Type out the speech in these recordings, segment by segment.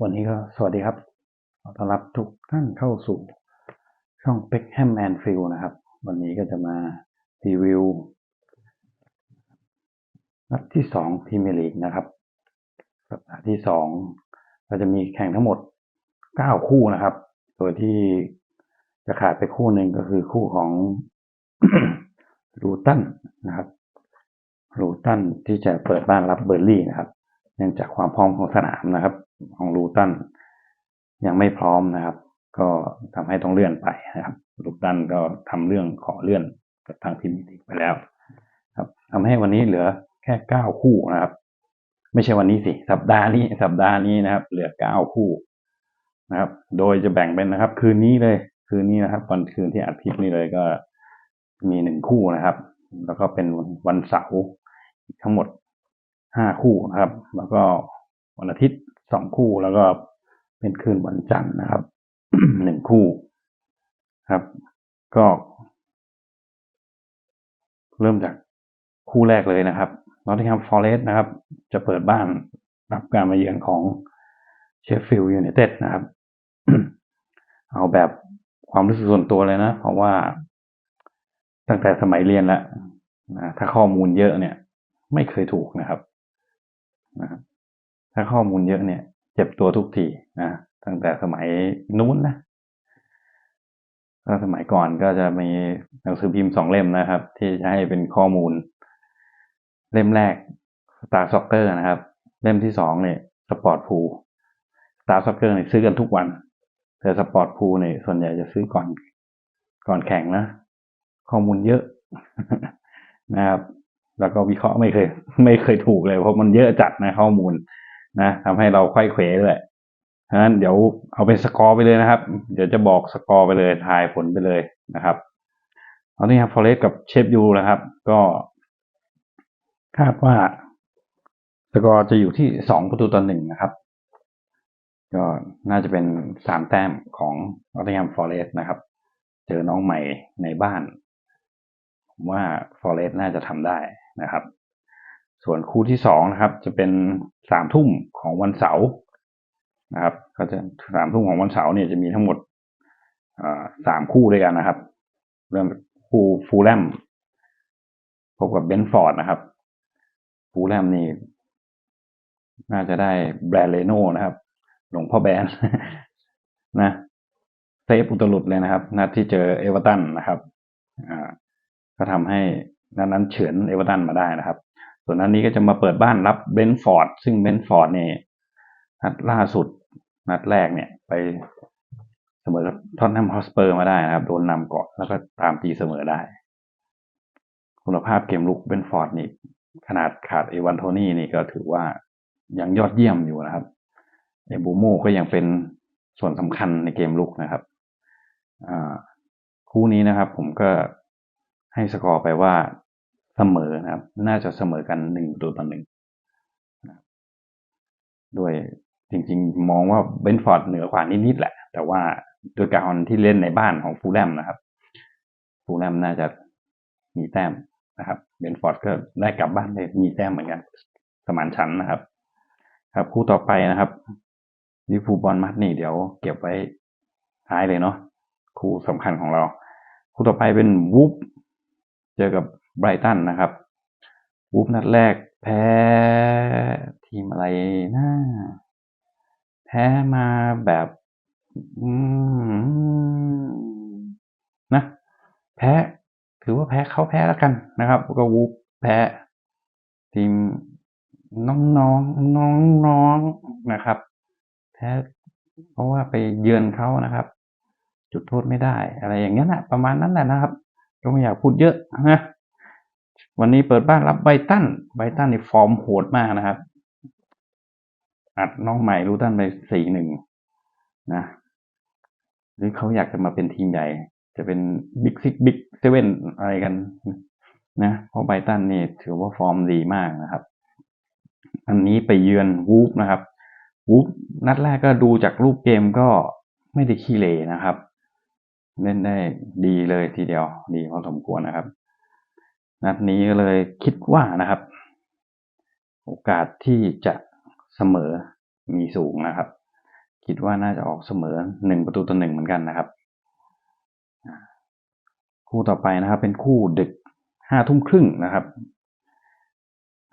วันนี้ก็สวัสดีครับ ขอต้อนรับทุกท่านเข้าสู่ช่อง p e c k h a m and Field นะครับ วันนี้ก็จะมารีวิวนัดที่สองพรีเมียร์ลีกนะครับ สัปดาห์ที่สองเราจะมีแข่งทั้งหมดเก้าคู่นะครับ โดยที่จะขาดไปคู่หนึ่งก็คือคู่ของลูตันนะครับลูตันที่จะเปิดบ้านรับเบอร์ลี่นะครับ นื่องจากความพร้อมของสนามนะครับ ของลูตันยังไม่พร้อมนะครับ ก็ทำให้ต้องเลื่อนไปนะครับลูตันก็ทำเรื่องขอเลื่อนกับทางพิมพ์ลีกไปแล้ว ครับทำให้วันนี้เหลือแค่เก้าคู่นะครับ ไม่ใช่วันนี้สิสัปดาห์นี้สัปดาห์นี้นะครับ เหลือเก้าคู่นะครับ โดยจะแบ่งเป็นนะครับ คืนนี้เลย คืนนี้นะครับวันคืนที่อัดคลิปนี้เลยก็มีหนึ่งคู่นะครับ แล้วก็เป็นวันเสาร์ทั้งหมด ห้าคู่นะครับ แล้วก็วันอาทิตย์สองคู่แล้วก็เป็นคืนวันจันทร์นะครับหนึ่งคู่ครับ ก็ เริ่มจากคู่แรกเลยนะครับนอตติงแฮมฟอร์เรสต์นะครับ จะเปิดบ้านรับการมาเยือนของเชฟฟิลด์ยูไนเต็ดนะครับ เอาแบบความรู้สึกส่วนตัวเลยนะ เพราะว่าตั้งแต่สมัยเรียนแล้วนะถ้าข้อมูลเยอะเนี่ย ไม่เคยถูกนะครับ นะถ้าข้อมูลเยอะเนี่ย เจ็บตัวทุกทีนะตั้งแต่สมัยนู้นนะถ้าสมัยก่อนก็จะมีหนังสือพิมพ์สองเล่มนะครับ ที่จะให้เป็นข้อมูล เล่มแรก Star Soccer นะครับ เล่มที่สองเนี่ยสปอร์ตพูสตาร์ซ็อกเกอร์เนี่ยซื้อกันทุกวัน แต่สปอร์ตพูเนี่ยส่วนใหญ่จะซื้อก่อนก่อนแข่งนะ ข้อมูลเยอะนะครับ แล้วก็วิเคราะห์ไม่เคย ไม่เคยถูกเลย เพราะมันเยอะจัดนะข้อมูลนะทำให้เราค่อยเขวด้วยฉะนั้นเดี๋ยวเอาเป็นสกอร์ไปเลยนะครับ เดี๋ยวจะบอกสกอร์ไปเลยทายผลไปเลยนะครับเอาที่ครับฟอเรสกับเชฟยูนะครับ ก็คาดว่าสกอร์จะอยู่ที่สองประตูต่อหนึ่งนะครับ ก็น่าจะเป็นสามแต้มของนอตติงแฮมฟอเรสนะครับ เจอน้องใหม่ในบ้าน ผมว่าฟอเรส์น่าจะทำได้ นะครับ ส่วนคู่ที่สองนะครับ จะเป็นสามทุ่มของวันเสาร์นะครับ ก็จะสามทุ่มของวันเสาร์เนี่ยจะมีทั้งหมดสามคู่ด้วยกันนะครับ เริ่มคู่ฟูลแลมพบกับเบนฟอร์ดนะครับ ฟูลแลมนี่น่าจะได้แบรนด์เลโน่นะครับ หลวงพ่อแบนนะเซฟอุตลุดเลยนะครับ นัดที่เจอเอเวอร์ตันนะครับ อ่า ก็ทำให้ นัดนั้นเฉือนเอเวอร์ตันมาได้นะครับ ส่วนนัดนี้ก็จะมาเปิดบ้านรับเบนฟอร์ดซึ่งเบนฟอร์ดเนี่ยนัดล่าสุดนัดแรกเนี่ยไปเสมอกับทอตแนมฮอสเปอร์มาได้นะครับ โดนนำก่อนแล้วก็ตามตีเสมอได้ คุณภาพเกมลุกเบนฟอร์ดนี่ขนาดขาดเอวันโทนี่นี่ก็ถือว่ายังยอดเยี่ยมอยู่นะครับเอบูโมก็ยังเป็นส่วนสำคัญในเกมลุกนะครับคู่นี้นะครับผมก็ให้สกอร์ไปว่า เสมอนะครับ น่าจะเสมอกันหนึ่งตัวต่อหนึ่งด้วยจริงๆ มองว่าเบนฟอร์ดเหนือกว่านิดๆแหละ แต่ว่าโดยการที่เล่นในบ้านของฟูลแลมนะครับ ฟูลแลมน่าจะมีแต้มนะครับเบนฟอร์ดก็ได้กลับบ้านได้มีแต้มเหมือนกันสมานชั้นนะครับ ครับคู่ต่อไปนะครับลิฟูบอลมัดนี่เดี๋ยวเก็บไว้ท้ายเลยเนาะคู่สำคัญของเรา คู่ต่อไปเป็นวูฟเจอกับ ไบรตันนะครับวูฟนัดแรกแพ้ทีมอะไรนะแพ้มาแบบนะแพ้ถือว่าแพ้เขาแพ้แล้วกันนะครับ ก็วูบแพ้ทีมน้องน้องน้องน้องนะครับแพ้เพราะว่าไปเยือนเขานะครับ จุดโทษไม่ได้ อะไรอย่างเงี้ยนะประมาณนั้นแหละนะครับก็ไม่อยากพูดเยอะนะ วันนี้เปิดบ้านรับไบตันไบตันในฟอร์มโหดมากนะครับ อัดน้องใหม่รู้ตันไปสี่หนึ่งนะหรือเขาอยากจะมาเป็นทีมใหญ่ จะเป็นบิ๊กซิกบิ๊กเซเว่นอะไรกันนะเพราะไบตันนี่ถือว่าฟอร์มดีมากนะครับ อันนี้ไปเยือนวูฟนะครับวูฟนัดแรกก็ดูจากรูปเกมก็ไม่ได้ขี้เลนะครับ เล่นได้ดีเลยทีเดียว ดีพอสมควรนะครับ นัดนี้ก็เลยคิดว่านะครับ โอกาสที่จะเสมอมีสูงนะครับ คิดว่าน่าจะออกเสมอหนึ่งประตูต่อหนึ่งเหมือนกันนะครับ คู่ต่อไปนะครับ เป็นคู่ดึกห้าทุ่มครึ่งนะครับ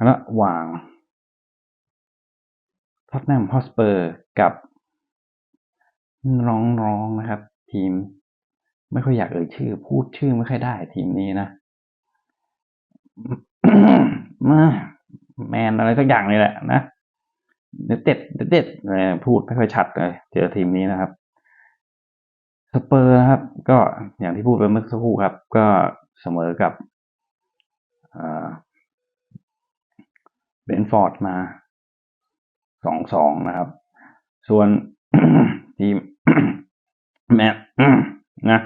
ระหว่างท็อตแนมฮอสเปอร์กับร้องๆนะครับ ทีม ไม่ค่อยอยากเอ่ยชื่อ พูดชื่อไม่ค่อยได้ทีมนี้นะ แมนอะไรสักอย่างนี่แหละนะเด็ดเด็ดเด็ดพูดไม่ค่อยชัดเลยเจอทีมนี้นะครับ สเปอร์นะครับ ก็อย่างที่พูดไปเมื่อสักครู่ครับ ก็เสมอกับเบนฟอร์ดมาสองสองนะครับ ส่วนทีมแมนนะ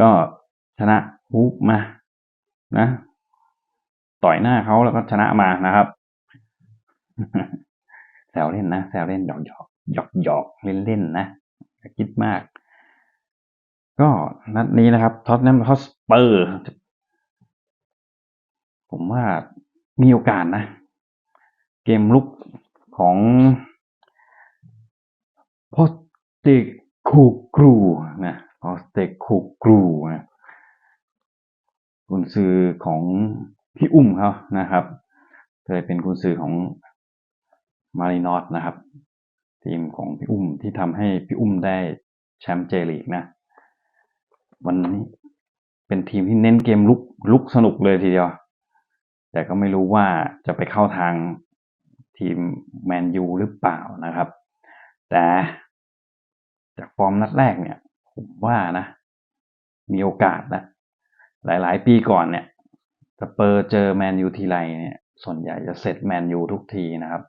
ก็ชนะฮูปมานะ ต่อย หน้าเขาแล้วก็ชนะมานะครับแซวเล่นนะแซวเล่นหยอกหยอกหยอกหยอกเล่นเล่นนะคิดมาก ก็นัดนี้นะครับท็อตแนมฮอสเปอร์ผมว่ามีโอกาสนะ เกมลุกของพอสเตคูกรูนะพอสเตคูกรูนะกุนซือของ พี่อุ้มเขานะครับ เคยเป็นกุนซือของมารินอสนะครับ ทีมของพี่อุ้มที่ทำให้พี่อุ้มได้แชมป์เจลีกนะ วันนี้เป็นทีมที่เน้นเกมลุกลุกสนุกเลยทีเดียว แต่ก็ไม่รู้ว่าจะไปเข้าทางทีมแมนยูหรือเปล่านะครับ แต่จากฟอร์มนัดแรกเนี่ย ผมว่านะ มีโอกาสนะหลาย ๆ ปีก่อนเนี่ย สเปอร์เจอแมนยูทีไรเนี่ยส่วนใหญ่จะเซตแมนยูทุกทีนะครับ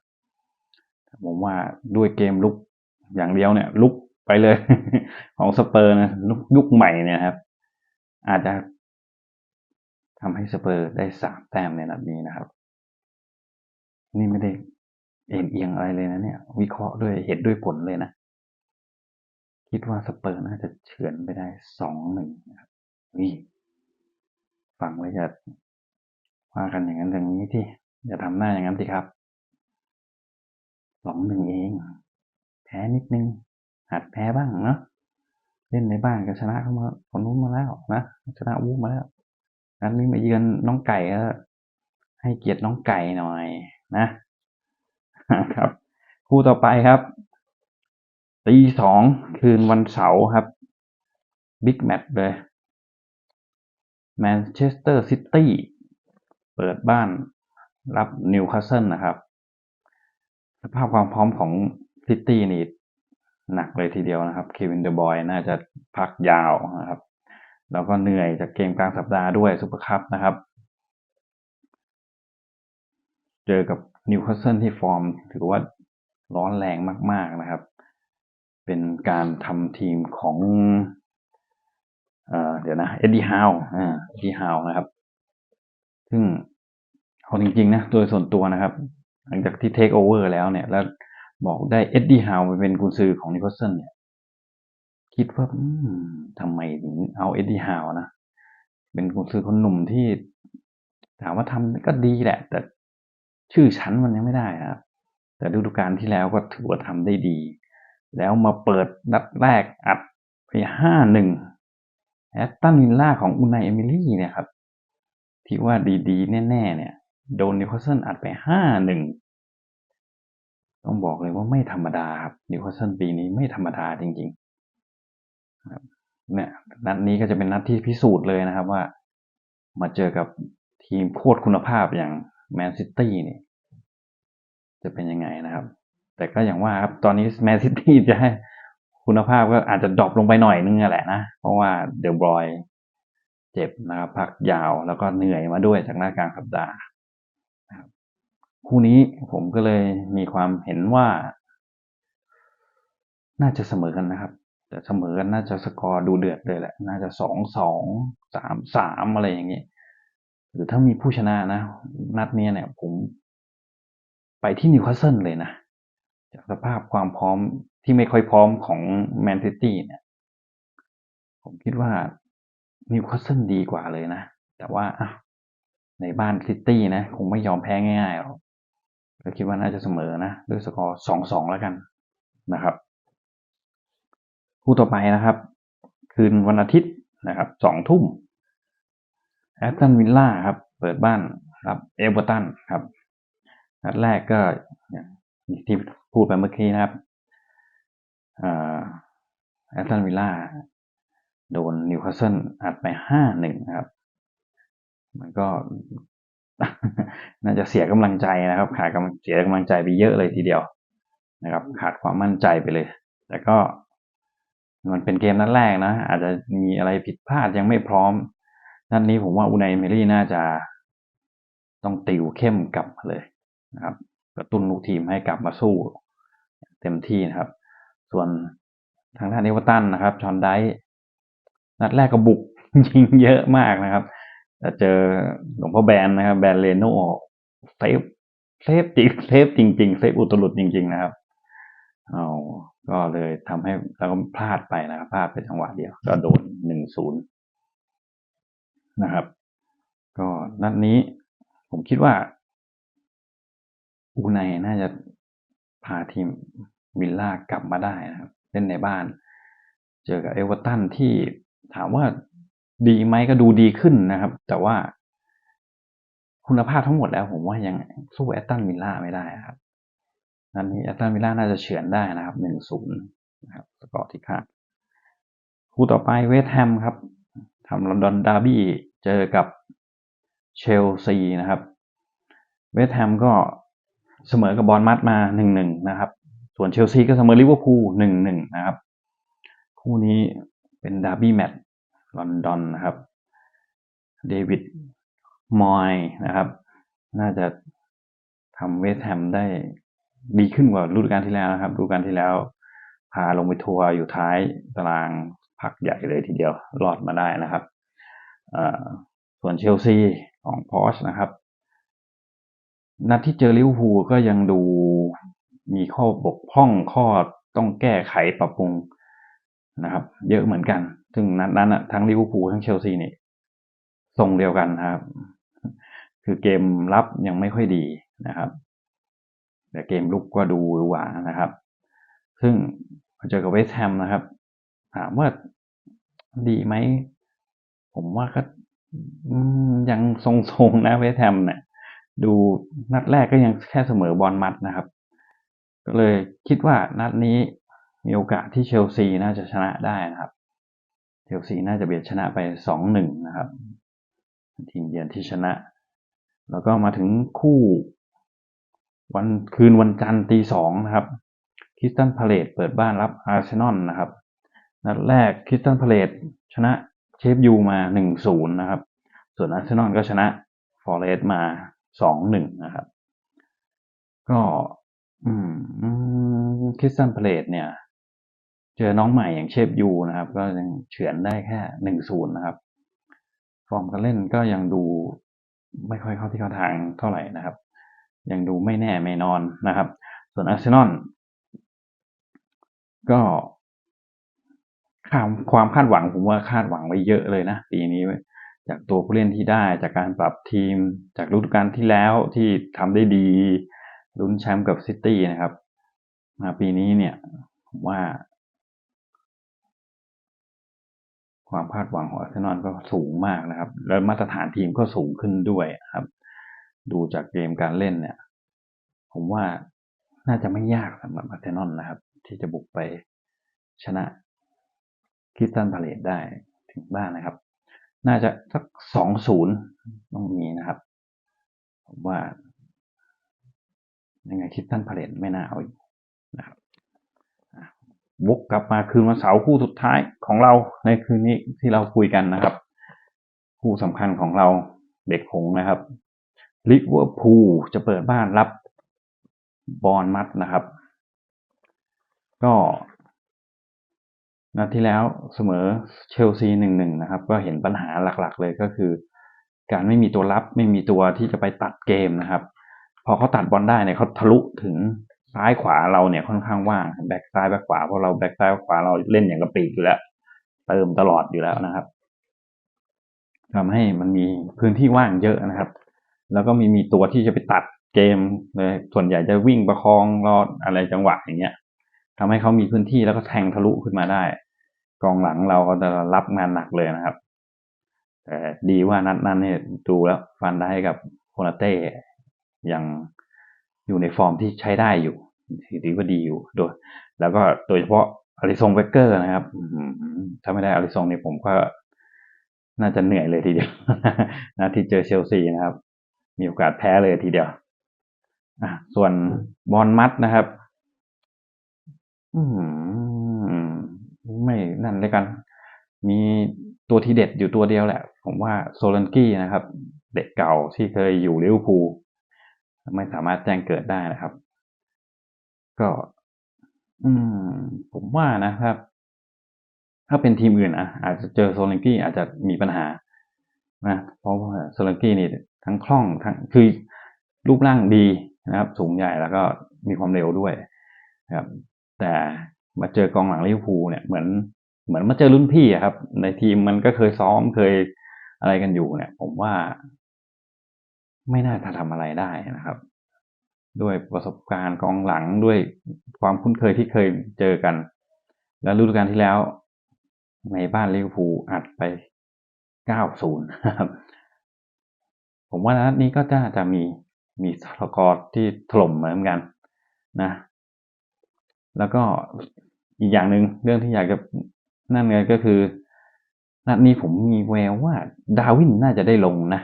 ผมว่าด้วยเกมลุกอย่างเดียวเนี่ย ลุกไปเลย ของสเปอร์นะยุคใหม่เนี่ยครับ อาจจะทำให้สเปอร์ได้สามแต้มในนัดนี้นะครับ นี่ไม่ได้เอ็นเอียงอะไรเลยนะเนี่ย วิเคราะห์ด้วยเหตุด้วยผลเลยนะ คิดว่าสเปอร์น่าจะเฉือนไปได้สองหนึ่งนะครับนี่ฟังไว้จะ ว่ากันอย่างนั้นอย่างนี้ที่อย่าทำหน้าอย่างนั้นสิครับสองหนึ่งเอง แพ้นิดนึง หัดแพ้บ้างเนาะเล่นในบ้านก็ชนะเข้ามาคนนู้นมาแล้วนะชนะวูบมาแล้วนัดนี้มาเยือนน้องไก่ก็ให้เกียรติน้องไก่หน่อยนะครับ คู่ต่อไปครับตีสองคืนวันเสาร์ครับบิ๊กแมตช์เลยแมนเชสเตอร์ซิตี้เปิดบ้านรับนิวคาสเซิลนะครับ สภาพความพร้อมของซิตี้นี่หนักเลยทีเดียวนะครับเควินเดอร์บอยน่าจะพักยาวนะครับ แล้วก็เหนื่อยจากเกมกลางสัปดาห์ด้วยซุปเปอร์คัพนะครับ เจอกับนิวคาสเซิลที่ฟอร์ม ถือว่าร้อนแรงมาก ๆนะครับ เป็นการทำทีมของเออเดี๋ยวนะ เอ็ดดี้ฮาวอ่าเอ็ดดี้ฮาวนะครับ ซึ่ง เอาจริงๆนะโดยส่วนตัวนะครับ หลังจากที่เทคโอเวอร์แล้วเนี่ย แล้วบอกได้เอ็ดดี้ฮาวไปเป็นกุนซือของนิโคลสันเนี่ย คิดว่าทำไมถึงเอาเอ็ดดี้ฮาวนะ เป็นกุนซือคนหนุ่มที่ถามว่าทำก็ดีแหละ แต่ชื่อชั้นมันยังไม่ได้ครับแต่ฤดูกาลที่แล้วก็ถือว่าทำได้ดี แล้วมาเปิดนัดแรกอัดไปห้าหนึ่งแอตตันวิลล่าของอุนายเอมิลี่เนี่ยครับ ที่ว่าดีๆ แน่ ๆ เนี่ย โดนนิวคาสเซิลอัดไปห้าหนึ่งต้องบอกเลยว่าไม่ธรรมดาครับนิวคาสเซิลปีนี้ไม่ธรรมดาจริงๆเนี่ยนัดนี้ก็จะเป็นนัดที่พิสูจน์เลยนะครับว่า มาเจอกับทีมโคตรคุณภาพอย่างแมนซิตี้เนี่ยจะเป็นยังไงนะครับ แต่ก็อย่างว่าครับตอนนี้แมนซิตี้จะให้คุณภาพก็อาจจะดรอปลงไปหน่อยนึงแหละนะ เพราะว่าเดลบรอยเจ็บนะครับ พักยาวแล้วก็เหนื่อยมาด้วยจากหน้ากลางสัปดาห์ คู่นี้ผมก็เลยมีความเห็นว่า น่าจะเสมอกันนะครับแต่เสมอกันน่าจะสกอร์ดูเดือดเลยแหละ น่าจะสองสองสามสามอะไรอย่างนี้หรือถ้ามีผู้ชนะนะ นัดนี้เนี่ย ผมไปที่นิวคาสเซิลเลยนะจากสภาพความพร้อมที่ไม่ค่อยพร้อมของแมนซิตี้เนี่ย ผมคิดว่านิวคาสเซิลดีกว่าเลยนะ แต่ว่าในบ้านซิตี้นะ คงไม่ยอมแพ้ง่ายๆหรอก ก็คิดว่าน่าจะเสมอนะด้วยสกอร์สองสองแล้วกันนะครับ คู่ต่อไปนะครับ คืนวันอาทิตย์นะครับสองทุ่มแอตตันวิลล่าครับ เปิดบ้านรับเอเวอร์ตันครับนัดแรกก็อย่างที่พูดไปเมื่อกี้นะครับแอตตันวิลล่าโดนนิวคาสเซิลอัดไปห้าหนึ่งครับ มันก็ น่าจะเสียกำลังใจนะครับ ขาดกำลังเสียกำลังใจไปเยอะเลยทีเดียวนะครับ ขาดความมั่นใจไปเลย แต่ก็มันเป็นเกมนัดแรกนะ อาจจะมีอะไรผิดพลาดยังไม่พร้อมนัดนี้ผมว่าอูไนเมรี่น่าจะต้องติวเข้มกลับมาเลยนะครับกระตุ้นลูกทีมให้กลับมาสู้ เต็มที่นะครับ ส่วนทางด้านเอเวอร์ตันนะครับชอนไดนัดแรกก็บุกยิงเยอะมากนะครับ เจอหลวงพ่อแบนนะครับ แบนเลโน่เซฟเซฟจริงเซฟจริง ๆ เซฟอุตลุดจริง ๆ นะครับเอาก็เลยทำให้เราก็พลาดไปนะครับพลาดไปจังหวะเดียวก็โดนหนึ่งศูนย์นะครับ ก็นัดนี้ผมคิดว่า อูไนน่าจะพาทีมวิลล่ากลับมาได้นะครับ เล่นในบ้าน เจอกับเอเวอร์ตันที่ถามว่า ดีไหมก็ดูดีขึ้นนะครับ แต่ว่าคุณภาพทั้งหมดแล้วผมว่ายังสู้แอตตันวิลล่าไม่ได้ครับนันนี้แอตตันวิลล่าน่าจะเฉือนได้นะครับหนึ่งศูนย์นะครับสกอร์ที่คาดคู่ต่อไปเวสต์แฮมครับทำลอนดอนดาร์บี้เจอกับเชลซีนะครับ เวสต์แฮมก็เสมอกับบอลมัดมาหนึ่งหนึ่งนะครับ ส่วนเชลซีก็เสมอลิเวอร์พูลหนึ่งหนึ่งนะครับ คู่นี้เป็นดาร์บี้แมตช์ ลอนดอนนะครับ เดวิดมอยนะครับ น่าจะทำเวสแฮมได้ดีขึ้นกว่าฤดูกาลที่แล้วนะครับฤดูกาลที่แล้ว พาลงไปทัวร์อยู่ท้ายตารางพักใหญ่เลยทีเดียวรอดมาได้นะครับส่วนเชลซีของพอชนะครับ นัดที่เจอลิเวอร์พูลก็ยังดูมีข้อบกพร่องข้อต้องแก้ไขปรับปรุง นะครับ เยอะเหมือนกัน ซึ่งนัดนั้นอะทั้งลิเวอร์พูลทั้งเชลซีนี่ทรงเดียวกันครับ คือเกมรับยังไม่ค่อยดีนะครับ แต่เกมลุกก็ดูหวานะครับ ซึ่งเจอกับเวสต์แฮมนะครับถามว่าดีไหม ผมว่าก็ยังทรงๆนะเวสต์แฮมเนี่ยดูนัดแรกก็ยังแค่เสมอบอลมัดนะครับ ก็เลยคิดว่านัดนี้ มีโอกาสที่เชลซีน่าจะชนะได้นะครับเชลซีน่าจะเบียดชนะไปสองหนึ่งนะครับ ทีมเยือนที่ชนะ แล้วก็มาถึงคู่ วันคืนวันจันทร์ตีสองนะครับคิสตันพาเลตเปิดบ้านรับอาร์เซนอลนะครับ นัดแรกคิสตันพาเลตชนะเชฟยูมาหนึ่งศูนย์นะครับ ส่วนอาร์เซนอลก็ชนะฟอร์เรสต์มาสองหนึ่งนะครับ ก็คิสตันพาเลตเนี่ย จอน้องใหม่อย่างเชฟยูนะครับ ก็ยังเฉือนได้แค่หนึ่งศูนย์นะครับ ฟอร์มการเล่นก็ยังดูไม่ค่อยเข้าที่เข้าทางเท่าไหร่นะครับ ยังดูไม่แน่ไม่นอนนะครับ ส่วนอาร์เซนอลก็ความความคาดหวังผมว่าคาดหวังไว้เยอะเลยนะปีนี้จากตัวผู้เล่นที่ได้จากการปรับทีมจากฤดูกาลที่แล้วที่ทำได้ดีลุ้นแชมป์กับซิตี้นะครับมาปีนี้เนี่ยผมว่า ความคาดหวังของอาร์เซนอลก็สูงมากนะครับ แล้วมาตรฐานทีมก็สูงขึ้นด้วยครับ ดูจากเกมการเล่นเนี่ย ผมว่าน่าจะไม่ยากสำหรับอาร์เซนอลนะครับ ที่จะบุกไปชนะคิสตันพาเลตได้ถึงบ้านนะครับ น่าจะสักสองศูนย์ต้องมีนะครับ ผมว่ายังไงคริสตันพาเลตไม่น่าเอาอีกนะครับ วกกลับมาคืนวันเสาร์คู่สุดท้ายของเราในคืนนี้ที่เราคุยกันนะครับ คู่สำคัญของเราเด็กหงนะครับลิเวอร์พูลจะเปิดบ้านรับบอลมัดนะครับ ก็นัดที่แล้วเสมอเชลซีหนึ่งหนึ่งนะครับ ก็เห็นปัญหาหลักๆ เลยก็คือ การไม่มีตัวรับไม่มีตัวที่จะไปตัดเกมนะครับ พอเขาตัดบอลได้เนี่ยเขาทะลุถึง ซ้ายขวาเราเนี่ยค่อนข้างว่างแบ็กซ้ายแบ็กขวาเพราะเราแบ็กซ้ายแบกขวาเราเล่นอย่างกระปีกอยู่แล้วเติมตลอดอยู่แล้วนะครับทำให้มันมีพื้นที่ว่างเยอะนะครับ แล้วก็มีมีตัวที่จะไปตัดเกมเลยส่วนใหญ่จะวิ่งประคองรอดอะไรจังหวะอย่างเงี้ยทำให้เขามีพื้นที่แล้วก็แทงทะลุขึ้นมาได้ กองหลังเราก็จะรับงานหนักเลยนะครับแต่ดีว่านัดนั้นเนี่ยดูแล้วฟันได้กับโคนาเต้ยัง อยู่ในฟอร์มที่ใช้ได้อยู่ถือว่าดีอยู่โดยแล้วก็โดยเฉพาะอลิซงเวกเกอร์นะครับถ้าไม่ได้อลิซงเนี่ยผมก็น่าจะเหนื่อยเลยทีเดียวนะที่เจอเชลซีนะครับ มีโอกาสแพ้เลยทีเดียวอะส่วนบอลมัดนะครับอืมไม่นั่นเลยกัน มีตัวที่เด็ดอยู่ตัวเดียวแหละ ผมว่าโซลันกี้นะครับ เด็กเก่าที่เคยอยู่ลิเวอร์พูล ไม่สามารถแจ้งเกิดได้นะครับ ก็ อืม ผมว่านะครับ ถ้าเป็นทีมอื่นอะ อาจจะเจอโซลันกี้อาจจะมีปัญหานะเพราะว่าโซลันกี้นี่ทั้งคล่องทั้งคือรูปร่างดีนะครับ สูงใหญ่แล้วก็มีความเร็วด้วยนะครับ แต่มาเจอกองหลังลิเวอร์พูลเนี่ยเหมือนเหมือนมาเจอรุ่นพี่อะครับ ในทีมมันก็เคยซ้อมเคยอะไรกันอยู่เนี่ย ผมว่า ไม่น่าจะทำอะไรได้นะครับ ด้วยประสบการณ์กองหลังด้วยความคุ้นเคยที่เคยเจอกัน แล้วฤดูกาลที่แล้ว ในบ้านลิเวอร์พูลอัดไป 90ครับผมว่านัดนี้ก็จะจะมีมีสกอร์ที่ถล่มเหมือนกันนะ แล้วก็อีกอย่างหนึ่งเรื่องที่อยากจะนั่นเลยก็คือ นัดนี้ผมมีแววว่าดาวินน่าจะได้ลงนะ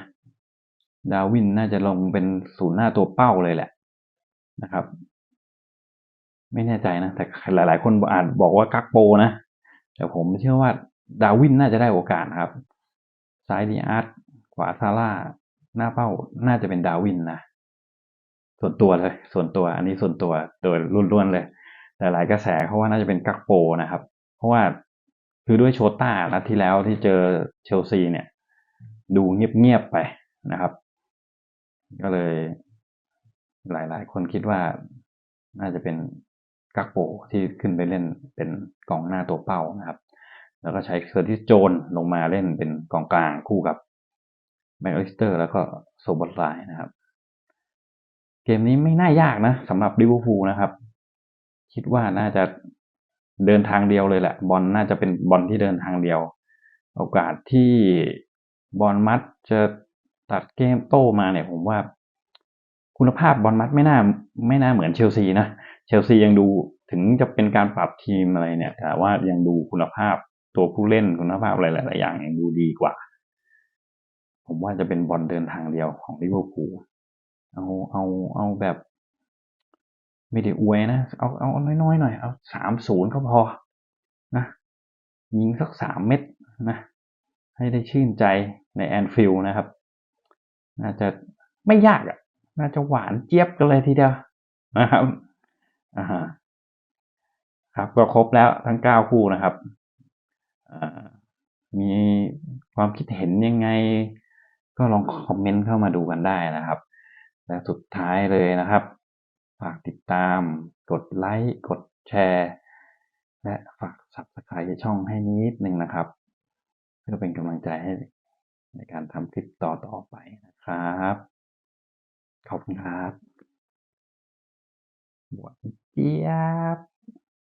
ดาวินน่าจะลงเป็นศูนย์หน้าตัวเป้าเลยแหละนะครับ ไม่แน่ใจนะ แต่หลาย ๆ คนอาจบอกว่ากักโปนะ แต่ผมเชื่อว่าดาวินน่าจะได้โอกาสครับ ซ้ายดีอาร์ตขวาซาร่า หน้าเป้าน่าจะเป็นดาวินนะส่วนตัวเลย ส่วนตัวอันนี้ส่วนตัวโดยล้วนๆเลยแต่หลายกระแสเขาว่าน่าจะเป็นกักโปนะครับ เพราะว่าคือด้วยโชต้านัดที่แล้วที่เจอเชลซีเนี่ย ดูเงียบๆไปนะครับ ก็เลย หลาย ๆ คนคิดว่าน่าจะเป็นกักโปที่ขึ้นไปเล่นเป็นกองหน้าตัวเป้านะครับ แล้วก็ใช้เคอร์ติสโจนลงมาเล่นเป็นกองกลางคู่กับแม็กอลิสเตอร์ แล้วก็โซบอตไลน์นะครับ เกมนี้ไม่น่ายากนะสำหรับลิเวอร์พูลนะครับ คิดว่าน่าจะเดินทางเดียวเลยแหละ บอลน่าจะเป็นบอลที่เดินทางเดียว โอกาสที่บอลมัดจะ ตัดเกมโต้มาเนี่ยผมว่า คุณภาพบอลมัดไม่น่าไม่น่าเหมือนเชลซีนะเชลซียังดูถึงจะเป็นการปรับทีมอะไรเนี่ย แต่ว่ายังดูคุณภาพตัวผู้เล่นคุณภาพอะไรหลายๆอย่างยังดูดีกว่า ผมว่าจะเป็นบอลเดินทางเดียวของลิเวอร์พูลเอาเอาเอาแบบ ไม่ได้อวยนะเอาเอาน้อยๆหน่อยเอาสามศูนย์ก็พอนะยิงสักสามเม็ดนะ ให้ได้ชื่นใจในแอนฟิลด์นะครับ น่าจะไม่ยากอะ น่าจะหวานเจี๊ยบกันเลยทีเดียวนะครับอ่าครับก็ครบแล้วทั้งเก้าคู่นะครับมีความคิดเห็นยังไง ก็ลองคอมเมนต์เข้ามาดูกันได้นะครับ และสุดท้ายเลยนะครับ ฝากติดตาม กดไลค์ กดแชร์ และฝาก subscribe ช่องให้นิดนึงนะครับ เพื่อเป็นกำลังใจให้ ในการทำคลิปต่อต่อไปนะครับ ขอบคุณครับบวชเจี๊ยบ